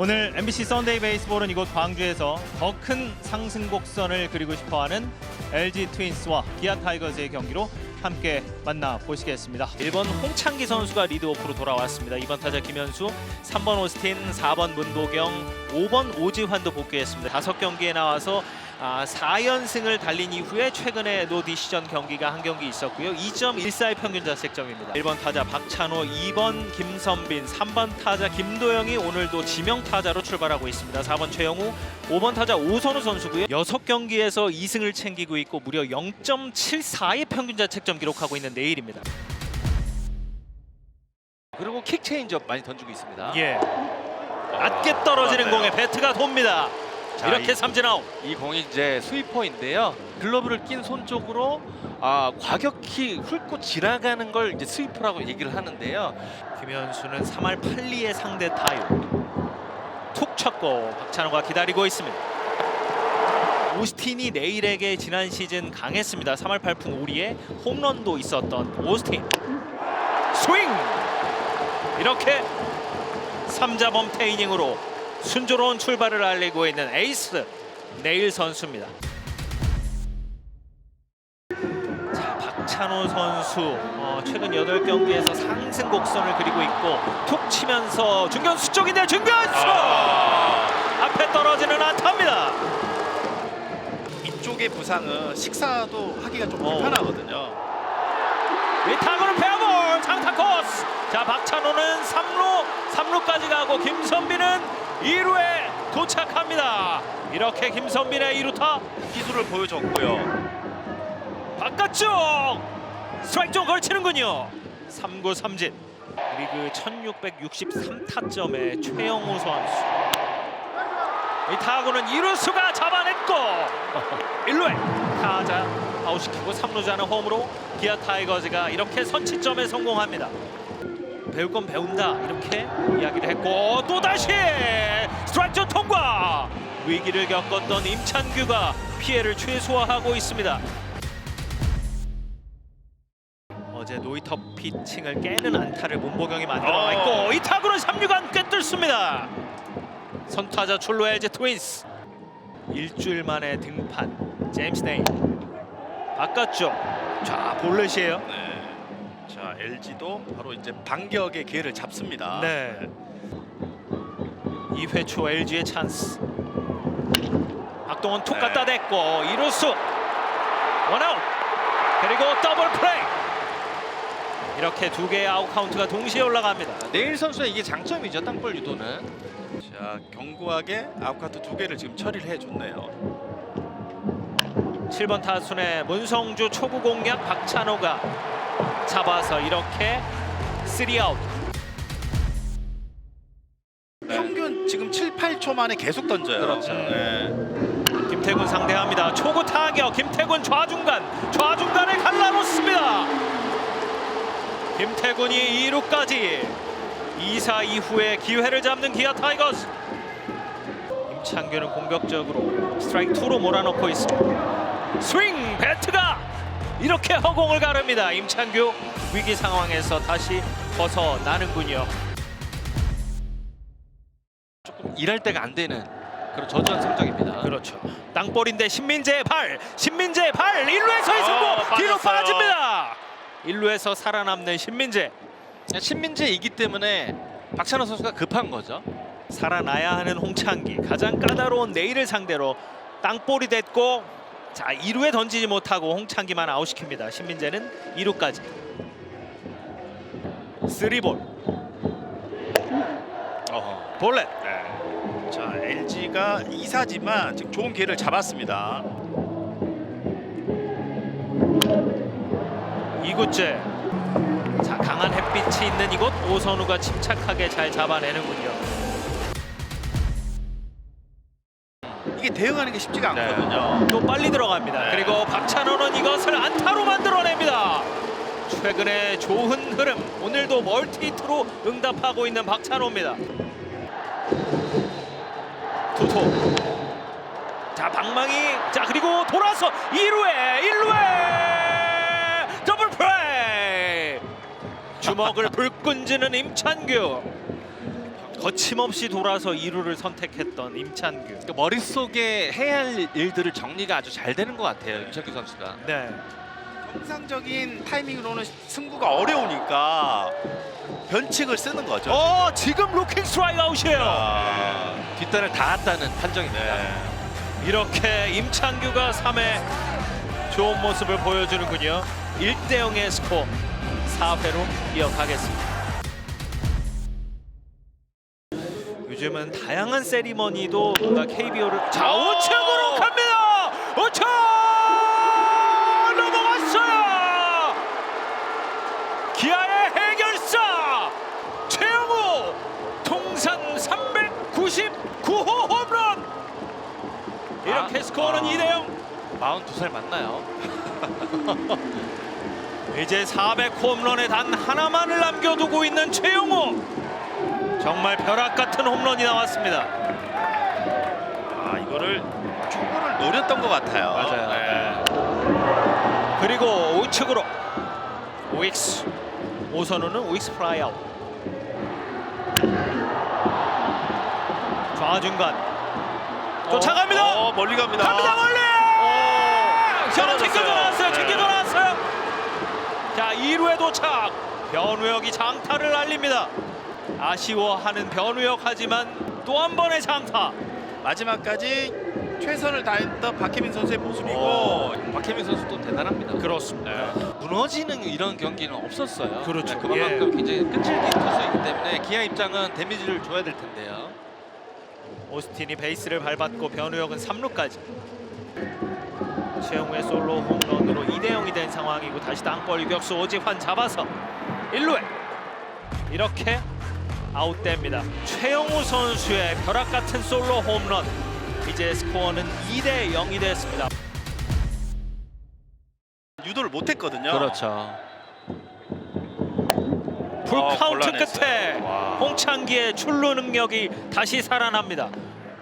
오늘 MBC 썬데이 베이스볼은 이곳 광주에서 더 큰 상승 곡선을 그리고 싶어하는 LG 트윈스와 기아 타이거즈의 경기로 함께 만나보시겠습니다. 1번 홍창기 선수가 리드오프로 돌아왔습니다. 2번 타자 김현수, 3번 오스틴, 4번 문도경, 5번 오지환도 복귀했습니다. 다섯 경기에 나와서 아, 4연승을 달린 이후에 최근에 노 디시전 경기가 한 경기 있었고요. 2.14의 평균 자책점입니다. 1번 타자 박찬호, 2번 김선빈, 3번 타자 김도영이 오늘도 지명 타자로 출발하고 있습니다. 4번 최영우, 5번 타자 오선우 선수고요. 6경기에서 2승을 챙기고 있고 무려 0.74의 평균 자책점 기록하고 있는 내일입니다. 그리고 킥 체인지업 많이 던지고 있습니다. 예. 낮게 떨어지는 네. 공에 배트가 돕니다. 자, 이렇게 이- 삼진 아웃. 이 공이 이제 스위퍼인데요. 글러브를 낀 손 쪽으로 아, 과격히 훑고 지나가는 걸 이제 스위퍼라고 얘기를 하는데요. 김현수는 3할 8리의 상대 타율 툭 쳤고 박찬호가 기다리고 있습니다. 오스틴이 내일에게 지난 시즌 강했습니다. 3할 8푼 5리에 홈런도 있었던 오스틴 스윙 이렇게 3자 범퇴 이닝으로 순조로운 출발을 알리고 있는 에이스 내일 선수입니다. 자, 박찬호 선수 어, 최근 8경기에서 상승 곡선을 그리고 있고 툭 치면서 중견수 쪽인데 중견수 앞에 떨어지는 안타입니다. 이쪽의 부상은 식사도 하기가 좀 어. 불편하거든요. 이 타구는 페어볼 장타 코스. 자 박찬호는 3루 3루까지 가고 김선빈은 2루에 도착합니다. 이렇게 김선빈의 2루타 기술을 보여줬고요. 바깥쪽 스트라이크 좀 걸치는군요. 3구 3진 리그 1663타점의 최영우 선수. 이 타구는 2루수가 잡아냈고 1루에 타자 아웃시키고 3루자는 홈으로 기아 타이거즈가 이렇게 선취점에 성공합니다. 배울 건 배운다 이렇게 이야기를 했고 또 다시 스트라이크 존 통과 위기를 겪었던 임찬규가 피해를 최소화하고 있습니다. 어제 노이터 피칭을 깨는 안타를 문보경이 만들어가 있고 이 타구는 3루간 꿰뚫습니다. 선타자 출루 LG 트윈스 일주일 만에 등판 제임스 네인 바깥쪽 자 볼넷이에요. 네. 자 LG도 바로 이제 반격의 기회를 잡습니다. 네. 2회 초 LG의 찬스. 박동원 툭 네. 갖다 댔고 이루수 원아웃 그리고 더블 플레이 이렇게 두 개의 아웃 카운트가 동시에 올라갑니다. 내일 선수의 이게 장점이죠. 땅볼 유도는. 자 견고하게 아웃카트 두 개를 지금 처리를 해줬네요. 7번 타순의 문성주 초구 공략 박찬호가 잡아서 이렇게 3아웃 평균 지금 7, 8초 만에 계속 던져요. 그렇죠. 네. 김태군 상대합니다. 초구 타격 김태군 좌중간 좌중간에 갈라놓습니다. 김태군이 2루까지 2사 이후에 기회를 잡는 기아 타이거스. 임창규는 공격적으로 스트라이크 2로 몰아넣고 있습니다. 스윙 배트가 이렇게 허공을 가릅니다. 임창규 위기 상황에서 다시 벗어나는군요. 조금 일할 때가 안 되는 그런 저조한 성적입니다. 그렇죠. 땅볼인데 신민재의 발, 신민재의 발 1루에서의 어, 성공 뒤로 빠졌어요. 빠집니다. 1루에서 살아남는 신민재 신민재이기 때문에 박찬호 선수가 급한 거죠. 살아나야 하는 홍창기 가장 까다로운 내일을 상대로 땅볼이 됐고 자 2루에 던지지 못하고 홍창기만 아웃시킵니다. 신민재는 2루까지 3볼 어허. 볼넷 네. 자 LG가 2사지만 지금 좋은 기회를 잡았습니다. 2구째 자 강한 햇빛이 있는 이곳 오선우가 침착하게 잘 잡아내는군요. 대응하는 게 쉽지가 네. 않거든요. 또 빨리 들어갑니다. 네. 그리고 박찬호는 이것을 안타로 만들어냅니다. 최근에 좋은 흐름, 오늘도 멀티히트로 응답하고 있는 박찬호입니다. 투토. 자 방망이, 자 그리고 돌아서 2루에 1루에 더블 플레이. 주먹을 불끈 쥐는 임찬규. 거침없이 돌아서 2루를 선택했던 임찬규. 그러니까 머릿속에 해야 할 일들을 정리가 아주 잘 되는 것 같아요. 임창규 선수가. 네. 통상적인 타이밍으로는 승부가 어려우니까 변칙을 쓰는 거죠. 어 지금 루킹 스트라이크 아웃이에요. 아, 뒷단을 닿았다는 판정입니다. 네. 이렇게 임창규가 3회 좋은 모습을 보여주는군요. 1대 0의 스코어 4회로 이어가겠습니다. 요즘은 다양한 세리머니도 뭔가 KBO를 자 우측으로 갑니다. 우측 넘어갔어요. 기아의 해결사 최영우 통산 399호 홈런. 이렇게 아, 스코어는 아. 2대 0. 42살 맞나요? 이제 400 홈런에 단 하나만을 남겨두고 있는 최용우 정말 벼락 같은 홈런이 나왔습니다 아 이거를 초구를 노렸던 것 같아요. 맞아요. 네. 그리고 우측으로 오익스 오선우는 오익스 프라이 아웃 좌중간 쫓아갑니다 어, 멀리 갑니다. 갑니다 멀리 저는 떨어졌어요. 튕겨 돌아왔어요 튕겨 네. 돌아왔어요 자 2루에 도착 변우혁이 장타를 날립니다 아쉬워하는 변우혁 하지만 또 한 번의 장타 마지막까지 최선을 다했던 박혜민 선수의 모습이고 어, 박혜민 선수도 대단합니다. 그렇습니다 무너지는 이런 경기는 없었어요. 그렇죠. 네, 그만큼 예. 굉장히 끈질긴 투수이기 때문에 기아 입장은 데미지를 줘야 될 텐데요. 오스틴이 베이스를 밟았고 변우혁은 3루까지 최영우의 솔로 홈런으로 2대 0이 된 상황이고 다시 땅볼 유격수 오지환 잡아서 1루에 이렇게 아웃됩니다 최영우 선수의 벼락 같은 솔로 홈런 이제 스코어는 2대 0이 됐습니다 유도를 못했거든요. 그렇죠. 풀 어, 카운트 곤란했어요. 끝에 와. 홍창기의 출루 능력이 다시 살아납니다.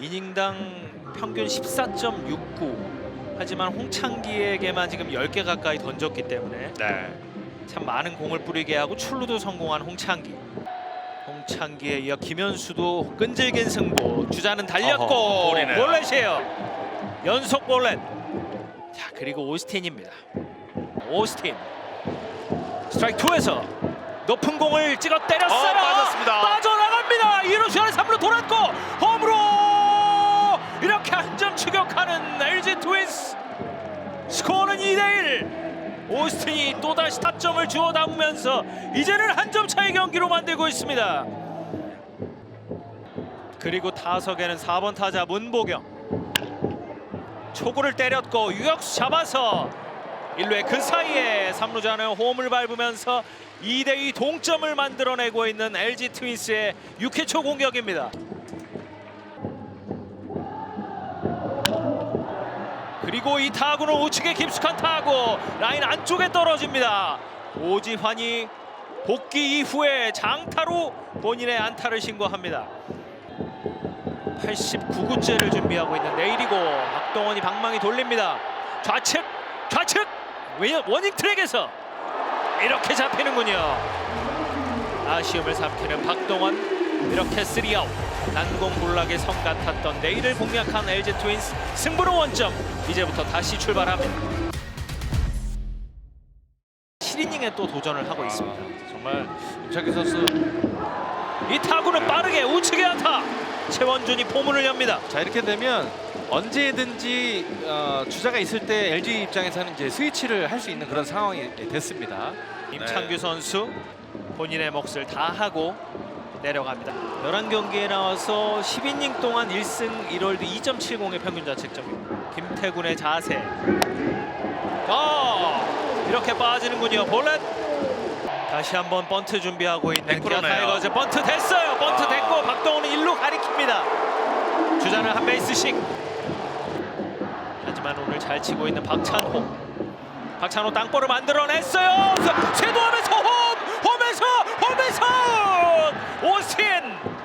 이닝당 평균 14.69. 하지만 홍창기에게만 지금 10개 가까이 던졌기 때문에 네. 참 많은 공을 뿌리게 하고 출루도 성공한 홍창기. 홍창기에 이어 김현수도 끈질긴 승부. 주자는 달렸고 어허, 볼이네요. 볼렛이에요. 연속 볼렛. 자 그리고 오스틴입니다. 오스틴. 스트라이크 2에서 높은 공을 찍어 때렸어요. 어, 빠졌습니다. 빠져나갑니다. 2루 수열에 3루 돌았고 홈으로 이렇게 한 점 추격하는 LG 트윈스. 스코어는 2대1 오스틴이 또다시 타점을 주워 담으면서 이제는 한 점 차의 경기로 만들고 있습니다 그리고 타석에는 4번 타자 문보경 초구를 때렸고 유격수 잡아서 1루에 그 사이에 3루자는 홈을 밟으면서 2대2 동점을 만들어내고 있는 LG 트윈스의 6회 초 공격입니다 그리고 이 타구는 우측에 깊숙한 타구 라인 안쪽에 떨어집니다. 오지환이 복귀 이후에 장타로 본인의 안타를 신고합니다. 89구째를 준비하고 있는 내일이고 박동원이 방망이 돌립니다. 좌측 좌측! 웨- 워닝 트랙에서 이렇게 잡히는군요. 아쉬움을 삼키는 박동원. 이렇게 3아웃. 난공 불락의 성 같았던 내일을 공략한 LG 트윈스 승부로 원점 이제부터 다시 출발합니다. 7이닝에 또 도전을 하고 있습니다. 아, 정말 임창규 선수 이 타구는 빠르게 우측에 안타 최원준이 포문을 엽니다. 자 이렇게 되면 언제든지 어, 주자가 있을 때 LG 입장에서는 이제 스위치를 할 수 있는 그런 상황이 됐습니다. 임창규 선수 본인의 몫을 다 하고 내려갑니다. 11경기에 나와서 10이닝 동안 1승 1홀드 2.70의 평균 자책점입니다 김태군의 자세. 어 이렇게 빠지는군요. 볼렛 다시 한번 번트 준비하고 있는 기아 그러네요. 타이거즈. 번트 됐어요. 번트 아. 됐고 박동훈은 1루 가리킵니다. 주자는 한 베이스씩. 하지만 오늘 잘 치고 있는 박찬호. 박찬호 땅볼을 만들어냈어요. 쇄도하면서 홈! 홈에서 홈에서! 오스틴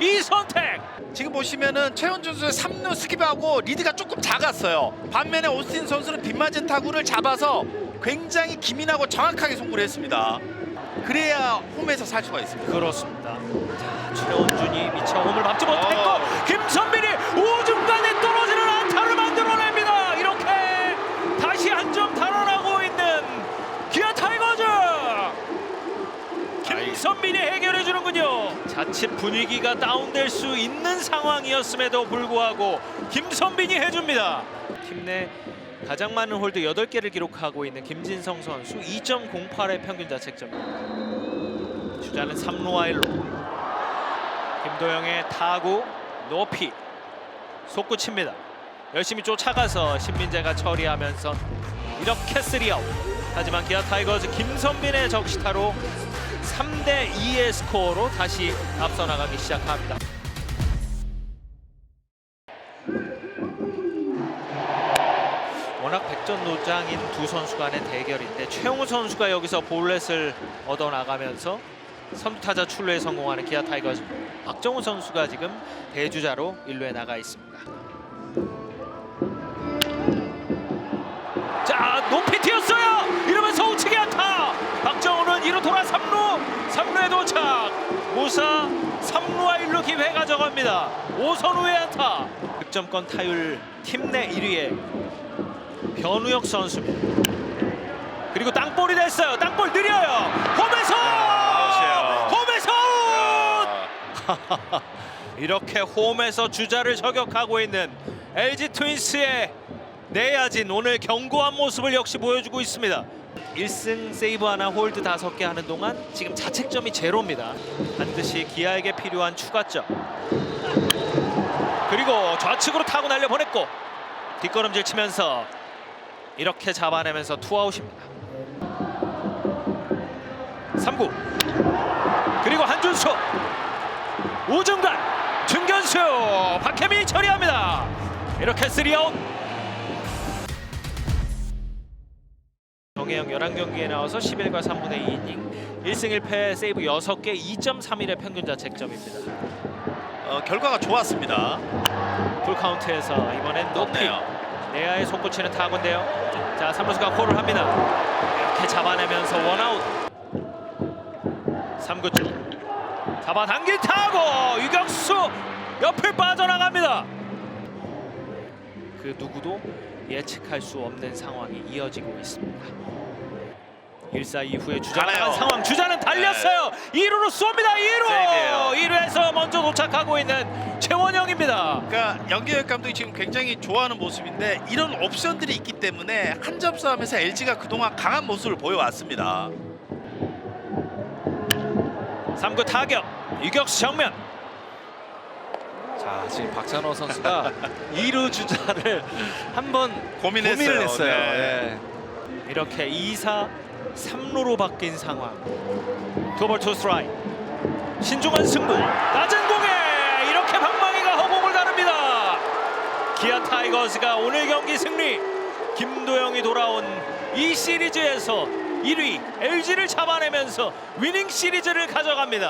이 선택! 지금 보시면은 최원준 선수의 3루 스킵하고 리드가 조금 작았어요. 반면에 오스틴 선수는 빗맞은 타구를 잡아서 굉장히 기민하고 정확하게 송구를 했습니다. 그래야 홈에서 살 수가 있습니다. 그렇습니다 자, 최원준이 미처 홈을 밟지 못했고 어. 김선빈이 우중간에 떨어지는 안타를 만들어냅니다. 이렇게 다시 한 점 달아나고 있는 기아 타이거즈. 김선빈이 해결해 주는군요. 자칫 분위기가 다운될 수 있는 상황이었음에도 불구하고 김선빈이 해줍니다. 팀 내 가장 많은 홀드 8개를 기록하고 있는 김진성 선수 2.08의 평균 자책점. 주자는 3루와 1루. 김도영의 타구 높이 속구칩니다. 열심히 쫓아가서 신민재가 처리하면서 이렇게 3아웃. 하지만 기아 타이거즈 김선빈의 적시타로 3대 2의 스코어로 다시 앞서 나가기 시작합니다. 워낙 백전노장인 두 선수 간의 대결인데 최용우 선수가 여기서 볼넷을 얻어 나가면서 선두 타자 출루에 성공하는 기아 타이거즈. 박정우 선수가 지금 대주자로 1루에 나가 있습니다. 자 높이 튀었어요. 이러면서 우측에 안타. 박정우는 2루 돌아 3루 3루에 도착. 무사 3루와 1루 기회 가져갑니다. 오선우의 안타. 득점권 타율 팀 내 1위에 변우혁 선수입니다. 그리고 땅볼이 됐어요. 땅볼 느려요. 홈에서 아웃이에요. 홈에서 아웃! 이렇게 홈에서 주자를 저격하고 있는 LG 트윈스의 내야진 오늘 견고한 모습을 역시 보여주고 있습니다. 1승 세이브 하나 홀드 다섯 개 하는 동안 지금 자책점이 제로입니다. 반드시 기아에게 필요한 추가점. 그리고 좌측으로 타고 날려 보냈고 뒷걸음질 치면서 이렇게 잡아내면서 투아웃입니다. 3구 그리고 한준수 우중간 중견수 박혜민이 처리합니다. 이렇게 3아웃 정혜영 11경기에 나와서 11과 3분의 2이닝 1승 1패 세이브 6개 2.31의 평균 자책점입니다. 어, 결과가 좋았습니다. 풀 카운트에서 이번엔 높이 높네요. 내야의 속구치는 타구인데요. 자, 삼루수가 콜을 합니다. 이렇게 잡아내면서 원아웃. 3구째. 잡아당긴 타구 유격수 옆을 빠져나갑니다. 그 누구도 예측할 수 없는 상황이 이어지고 있습니다. 1사 이후에 주자가. 나간 상황 주자는 달렸어요. 2루로 쏩니다. 2루. 세이브예요. 2루에서 먼저 도착하고 있는 최원영입니다. 그러니까 연기혁 감독이 지금 굉장히 좋아하는 모습인데 이런 옵션들이 있기 때문에 한 점 싸움에서 LG가 그동안 강한 모습을 보여왔습니다. 3구 타격 유격수 정면 자 지금 박찬호 선수가 2루 주자를 한번 고민했어요. 고민을 했어요. 네. 예. 이렇게 2사 3루로 바뀐 상황. 투볼 투 스트라이크. 신중한 승부. 낮은 공에 이렇게 방망이가 허공을 가릅니다. 기아 타이거즈가 오늘 경기 승리. 김도영이 돌아온 이 시리즈에서 1위 LG를 잡아내면서 위닝 시리즈를 가져갑니다